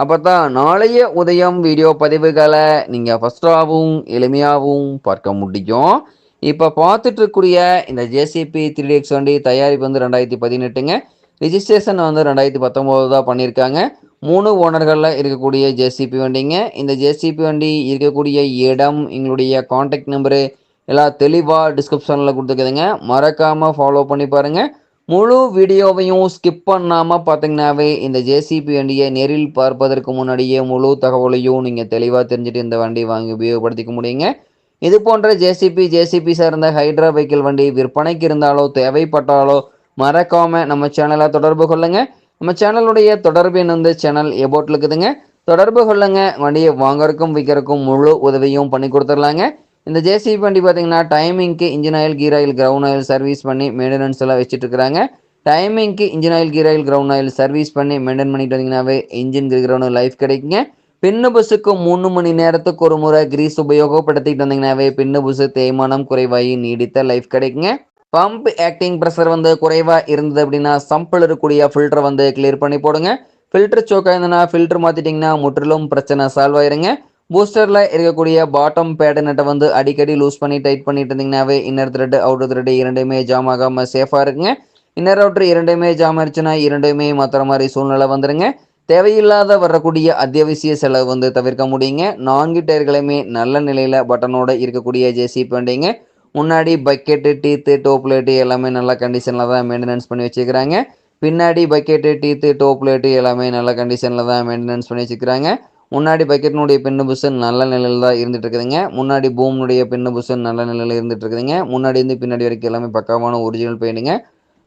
அப்போ தான் நாளைய உதயம் வீடியோ பதிவுகளை நீங்கள் ஃபஸ்ட்டாகவும் எளிமையாகவும் பார்க்க முடியும். இப்போ பார்த்துட்டு இருக்கக்கூடிய இந்த ஜேசிபி த்ரீ எக்ஸ் வண்டி தயாரிப்பு வந்து ரெண்டாயிரத்தி பதினெட்டுங்க. ரிஜிஸ்ட்ரேஷன் வந்து ரெண்டாயிரத்தி பத்தொம்போது தான் பண்ணியிருக்காங்க. மூணு ஓனர்களில் இருக்கக்கூடிய ஜேசிபி வண்டிங்க. இந்த ஜேசிபி வண்டி இருக்கக்கூடிய இடம் எங்களுடைய காண்டாக்ட் நம்பரு எல்லாம் தெளிவாக டிஸ்கிரிப்ஷனில் கொடுத்துருக்குதுங்க. மறக்காமல் ஃபாலோ பண்ணி பாருங்கள் முழு வீடியோவையும் ஸ்கிப் பண்ணாமல் பார்த்தீங்கன்னாவே இந்த ஜேசிபி வண்டியை நேரில் பார்ப்பதற்கு முன்னாடியே முழு தகவலையும் நீங்கள் தெளிவாக தெரிஞ்சுட்டு இந்த வண்டி வாங்கி உபயோகப்படுத்திக்க முடியுங்க. இது போன்ற ஜேசிபி ஜேசிபி சார்ந்த ஹைட்ரா வெஹிக்கிள் வண்டி விற்பனைக்கு இருந்தாலோ தேவைப்பட்டாலோ மறக்காமல் நம்ம சேனலை தொடர்பு கொள்ளுங்கள் நம்ம சேனலுடைய தொடர்பு என்னந்து வந்து சேனல் எபோட்டில் இருக்குதுங்க. தொடர்பு கொள்ளுங்க. வண்டியை வாங்கறதுக்கும் விற்கிறதுக்கும் முழு உதவியும் பண்ணி கொடுத்துர்லாங்க இந்த ஜேசிபி வண்டி பார்த்தீங்கன்னா டைமிங்க்கு engine oil gear oil ground oil service பண்ணி மெயின்டெனன்ஸ் எல்லாம் வச்சுட்டு இருக்கிறாங்க டைமிங்க்கு engine oil gear oil ground oil service பண்ணி மெயின்டைன் பண்ணிட்டு வந்தீங்கன்னாவே இன்ஜின் கிரவுண்ட் லைஃப் கிடைக்குங்க. பின்னு பஸ்ஸுக்கு மூணு மணி நேரத்துக்கு ஒரு முறை கிரீஸ் உபயோகப்படுத்திட்டு வந்தீங்கன்னாவே பின்னு பஸ் தேய்மானம் குறைவாகி நீடித்த லைஃப் கிடைக்குங்க. பம்ப் ஆக்டிங் ப்ரெஷர் வந்து குறைவாக இருந்தது அப்படின்னா சம்பிள் இருக்கக்கூடிய ஃபில்டரை வந்து கிளியர் பண்ணி போடுங்க. ஃபில்டர் சோக்காக இருந்ததுன்னா ஃபில்டர் மாற்றிட்டிங்கன்னா முற்றிலும் பிரச்சனை சால்வ் ஆயிருங்க. பூஸ்டரில் இருக்கக்கூடிய பாட்டம் பேட்டர்னட்டை வந்து அடிக்கடி லூஸ் பண்ணி டைட் பண்ணிட்டு இருந்தீங்கன்னாவே இன்னர் த்ரெட் அவுட்டர் த்ரெட் இரண்டுமே ஜாம் ஆகாமல் சேஃபாக இருக்குங்க. இன்னர் அவுட்டர் இரண்டுமே ஜாம் ஆயிடுச்சுன்னா இரண்டுமே மாத்திர மாதிரி சூழ்நிலை வந்துருங்க. தேவையில்லாத வரக்கூடிய அத்தியாவசிய செலவு வந்து தவிர்க்க முடியுங்க. நான்கு டயர்களையுமே நல்ல நிலையில் பட்டனோட இருக்கக்கூடிய ஜேசிபி வண்டிங்க. முன்னாடி பக்கெட்டு டீத்து டோப் லைட்டு எல்லாமே நல்ல கண்டிஷனில் தான் மெயின்டெனன்ஸ் பண்ணி வச்சுக்கிறாங்க பின்னாடி பக்கெட்டு டீத்து டோப்லேட்டு எல்லாமே நல்ல கண்டிஷனில் தான் மெயின்டெனன்ஸ் பண்ணி வச்சுக்கிறாங்க முன்னாடி பக்கெட்னுடைய பின்னு புஷன் நல்ல நிலையில் தான் இருந்துட்டு இருக்குதுங்க. முன்னாடி பூம்னுடைய பின்னு புஷன் நல்ல நிலையில் இருந்துட்டு இருக்குதுங்க. முன்னாடி இருந்து பின்னாடி வரைக்கும் எல்லாமே பக்காவான ஒரிஜினல் பெயிண்டுங்க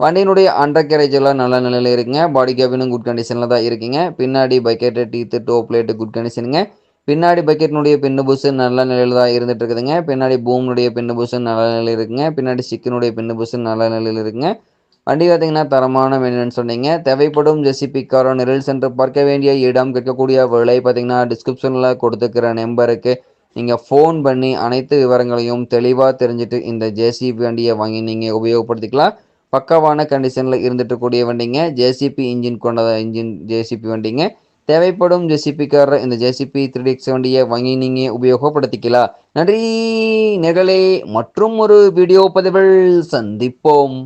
வண்டியினுடைய அண்டர் கேரேஜ் எல்லாம் நல்ல நிலையில் இருக்குங்க. பாடி கேபினும் குட் கண்டிஷனில் தான் இருக்குங்க. பின்னாடி bucket teeth top plate good கண்டிஷனுங்க பின்னாடி பக்கெட்னுடைய பின்னு புஷன் நல்ல நிலையில் தான் இருந்துட்டு இருக்குதுங்க. பின்னாடி பூம்னுடைய பின்னு புஷன் நல்ல நிலையில் இருக்குங்க. பின்னாடி சிக்கனுடைய பின்னு புஷன் நல்ல நிலையில் இருக்குங்க. வண்டி பார்த்தீங்கன்னா தரமான மெயின்டெனன்ஸ் சொன்னீங்க. தேவைப்படும் ஜெசிபி காரோ நிரல் சென்று பார்க்க வேண்டிய இடம் கேட்கக்கூடிய விலை பார்த்தீங்கன்னா டிஸ்கிரிப்ஷனில் கொடுத்துக்கிற நம்பருக்கு நீங்கள் ஃபோன் பண்ணி அனைத்து விவரங்களையும் தெளிவாக தெரிஞ்சுட்டு இந்த ஜேசிபி வண்டியை வாங்கி நீங்கள் உபயோகப்படுத்திக்கலாம். பக்கவான கண்டிஷனில் இருந்துட்டு கூடிய வண்டிங்க ஜேசிபி இன்ஜின் கொண்ட இன்ஜின் ஜேசிபி வண்டிங்க. தேவைப்படும் ஜெசிபிக்கார இந்த ஜேசிபி த்ரீ எக்ஸ் வண்டியை வாங்கி நீங்கள் உபயோகப்படுத்திக்கலாம். நன்றி நிகழே மற்றும் ஒரு வீடியோ பதிவில் சந்திப்போம்.